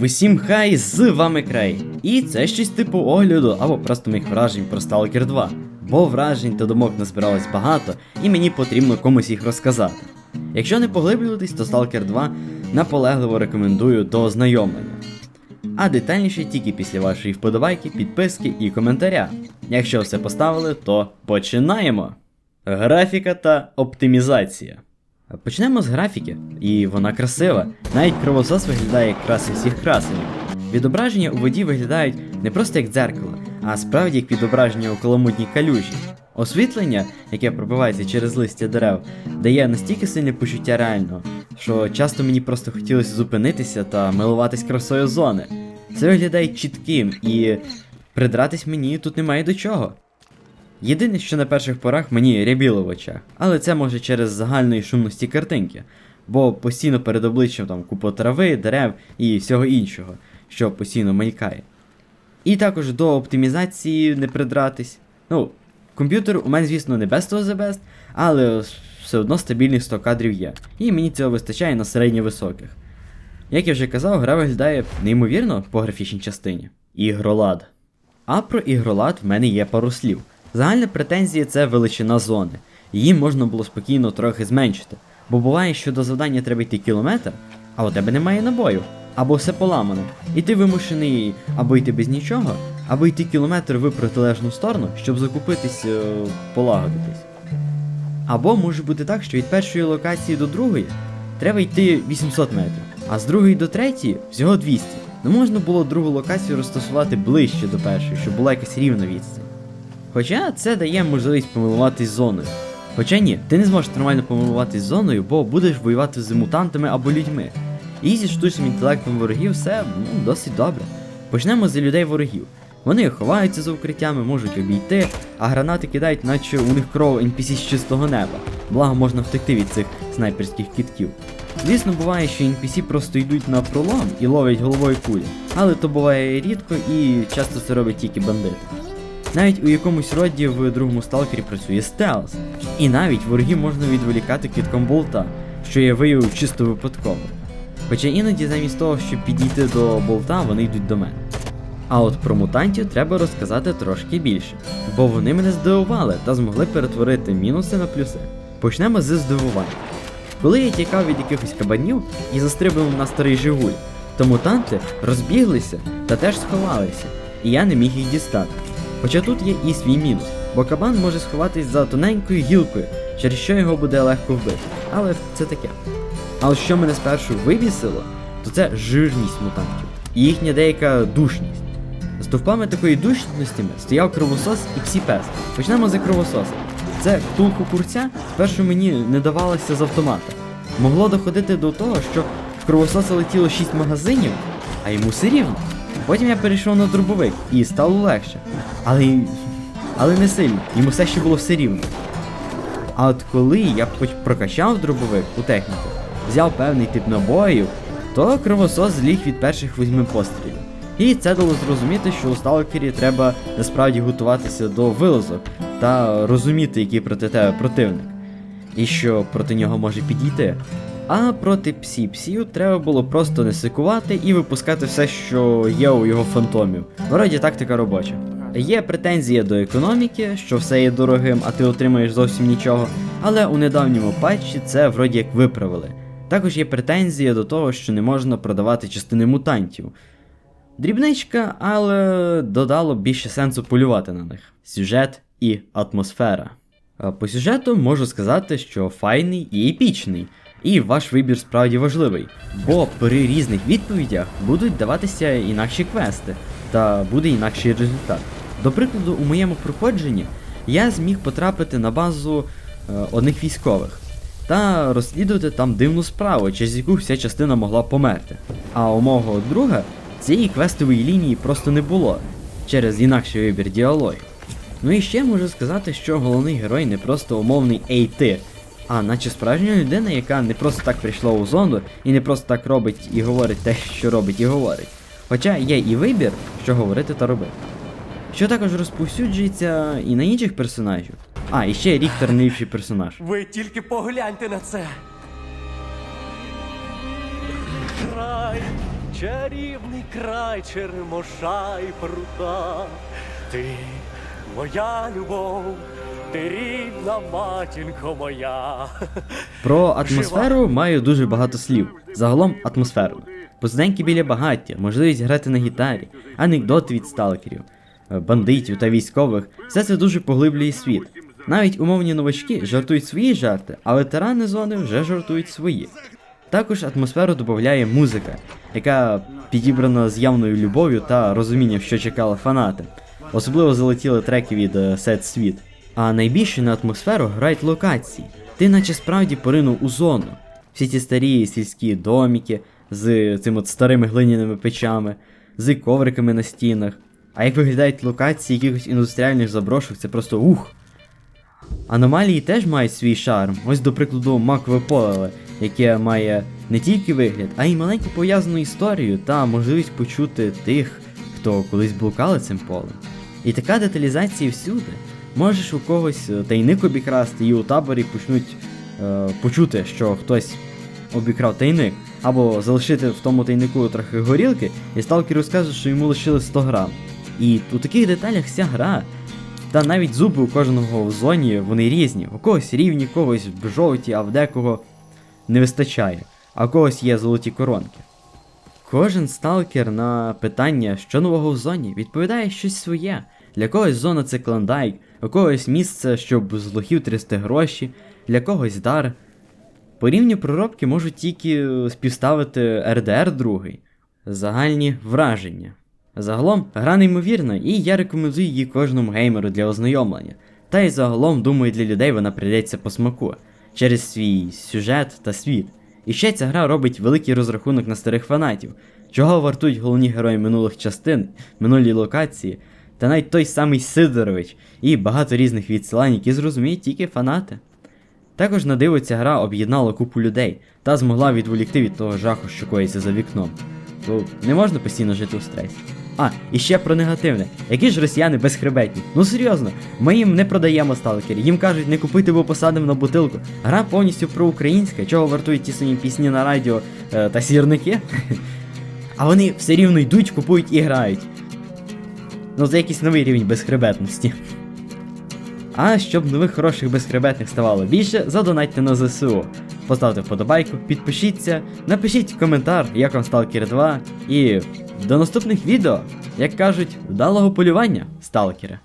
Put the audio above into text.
Усім хай, з вами Крей. І це щось типу огляду або просто моїх вражень про Stalker 2. Бо вражень та думок назбиралось багато, і мені потрібно комусь їх розказати. Якщо не поглиблюватись, то Stalker 2 наполегливо рекомендую до ознайомлення. А детальніше тільки після вашої вподобайки, підписки і коментаря. Якщо все поставили, то починаємо! Графіка та оптимізація. Почнемо з графіки, і вона красива. Навіть кровосос виглядає як краси всіх красенів. Відображення у воді виглядають не просто як дзеркало, а справді як відображення у коломутній калюжі. Освітлення, яке пробивається через листя дерев, дає настільки сильне почуття реального, що часто мені просто хотілося зупинитися та милуватись красою зони. Це виглядає чітким і придратись мені тут немає до чого. Єдине, що на перших порах мені рябіло в очах, але це може через загальної шумності картинки, бо постійно перед обличчям там купа трави, дерев і всього іншого, що постійно мелькає. І також до оптимізації не придратись. Ну, комп'ютер у мене, звісно, не best of the best, але все одно стабільних 100 кадрів є, і мені цього вистачає на середньовисоких. Як я вже казав, гра виглядає неймовірно по графічній частині. Ігролад. А про ігролад в мене є пару слів. Загальна претензія це величина зони. Її можна було спокійно трохи зменшити. Бо буває, що до завдання треба йти кілометр, а у тебе немає набою, або все поламане. І ти вимушений або йти без нічого, або йти кілометр в протилежну сторону, щоб закупитись, е, полагодитись. Або може бути так, що від першої локації до другої треба йти 800 метрів, а з другої до третьої всього 200. Ну можна було другу локацію розташувати ближче до першої, щоб була якась рівна відстань. Хоча це дає можливість помилуватись зоною. Хоча ні, ти не зможеш нормально помилуватись зоною, бо будеш воювати з мутантами або людьми. І зі штучним інтелектом ворогів все ну, досить добре. Почнемо з людей ворогів. Вони ховаються за укриттями, можуть обійти, а гранати кидають, наче у них кров NPC з чистого неба. Благо можна втекти від цих снайперських кітків. Звісно, буває, що NPC просто йдуть на пролом і ловлять головою кулі, але то буває рідко і часто це роблять тільки бандити. Навіть у якомусь роді в другому сталкері працює стелс. І навіть ворогів можна відволікати кітком болта, що я виявив чисто випадково. Хоча іноді замість того, щоб підійти до болта, вони йдуть до мене. А от про мутантів треба розказати трошки більше, бо вони мене здивували та змогли перетворити мінуси на плюси. Почнемо з здивування. Коли я тікав від якихось кабанів і застрибнув на старий Жигуль, то мутанти розбіглися та теж сховалися, і я не міг їх дістати. Хоча тут є і свій мінус, бо кабан може сховатись за тоненькою гілкою, через що його буде легко вбити. Але це таке. А от що мене спершу вибісило, то це жирність мутантів і їхня деяка душність. З товпами такої душності стояв кровосос і псі-пес. Почнемо з кровососа. Це втулку курця спершу мені не давалося з автомата. Могло доходити до того, що в кровососа летіло 6 магазинів, а йому все рівно. Потім я перейшов на дробовик і стало легше. Але, але не сильно, йому все ще було все рівно. А от коли я прокачав дробовик у техніку, взяв певний тип набоїв, то кровосос зліг від перших восьми пострілів. І це дало зрозуміти, що у сталкері треба насправді готуватися до вилазок та розуміти, який проти тебе противник, і що проти нього може підійти. А проти псі-псів треба було просто не сикувати і випускати все, що є у його фантомів. Вроді тактика робоча. Є претензія до економіки, що все є дорогим, а ти отримаєш зовсім нічого, але у недавньому патчі це вроді як виправили. Також є претензія до того, що не можна продавати частини мутантів. Дрібничка, але додало більше сенсу полювати на них. Сюжет і атмосфера. А По сюжету можу сказати, що файний і епічний, і ваш вибір справді важливий, бо при різних відповідях будуть даватися інакші квести, та буде інакший результат. До прикладу, у моєму проходженні я зміг потрапити на базу е, одних військових та розслідувати там дивну справу, через яку вся частина могла померти. А у мого друга цієї квестової лінії просто не було через інакший вибір діалогів. Ну і ще можу сказати, що головний герой не просто умовний ей ти, а наче справжня людина, яка не просто так прийшла у зону і не просто так робить і говорить те, що робить і говорить. Хоча є і вибір, що говорити та робити. Що також розповсюджується і на інших персонажів. А, і ще Ріктор найліпший персонаж. Ви тільки погляньте на це. Край чарівний край черемоша і прута. Ти моя любов, ти рідна матінко моя. Про атмосферу маю дуже багато слів. Загалом атмосферно. Позденьки біля багаття, можливість грати на гітарі, анекдоти від сталкерів, е, бандитів та військових все це дуже поглиблює світ. Навіть умовні новачки жартують свої жарти, а ветерани зони вже жартують свої. Також атмосферу додає музика, яка підібрана з явною любов'ю та розумінням, що чекали фанати. Особливо залетіли треки від Сет Світ. А найбільше на атмосферу грають локації. Ти наче справді поринув у зону. Всі ці старі сільські доміки з цими старими глиняними печами, з ковриками на стінах. А як виглядають локації якихось індустріальних заброшок, це просто ух. Аномалії теж мають свій шарм. Ось, до прикладу, макове поле, яке має не тільки вигляд, а й маленьку пов'язану історію та можливість почути тих, хто колись блукали цим полем. І така деталізація всюди. Можеш у когось е, тайник обікрасти, і у таборі почнуть е, почути, що хтось обікрав тайник, або залишити в тому тайнику трохи горілки, і сталкер розкаже, що йому лишили 100 грам. І у таких деталях вся гра. Та навіть зуби у кожного в зоні вони різні. У когось рівні, у когось жовті, а в декого не вистачає, а у когось є золоті коронки. Кожен сталкер на питання, що нового в зоні, відповідає щось своє. Для когось зона це клондайк, у когось місце, щоб з лохів трясти гроші, для когось дар. По рівню проробки можуть тільки співставити РДР другий. Загальні враження. Загалом гра неймовірна, і я рекомендую її кожному геймеру для ознайомлення. Та й загалом, думаю, для людей вона прийдеться по смаку через свій сюжет та світ. І ще ця гра робить великий розрахунок на старих фанатів, чого вартують головні герої минулих частин, минулі локації, та навіть той самий Сидорович і багато різних відсилань, які зрозуміють тільки фанати. Також на диво ця гра об'єднала купу людей та змогла відволікти від того жаху, що коїться за вікном. Бо не можна постійно жити у стресі. А, і ще про негативне. Які ж росіяни безхребетні? Ну серйозно, ми їм не продаємо сталкери. Їм кажуть, не купити, бо посадимо на бутилку. Гра повністю проукраїнська, чого вартують ті самі пісні на радіо е, та сірники. А вони все рівно йдуть, купують і грають. Ну, за якийсь новий рівень безхребетності. А щоб нових хороших безхребетних ставало більше, задонатьте на ЗСУ. Поставте вподобайку, підпишіться, напишіть коментар, як вам сталкер 2, і до наступних відео, як кажуть, вдалого полювання, сталкери.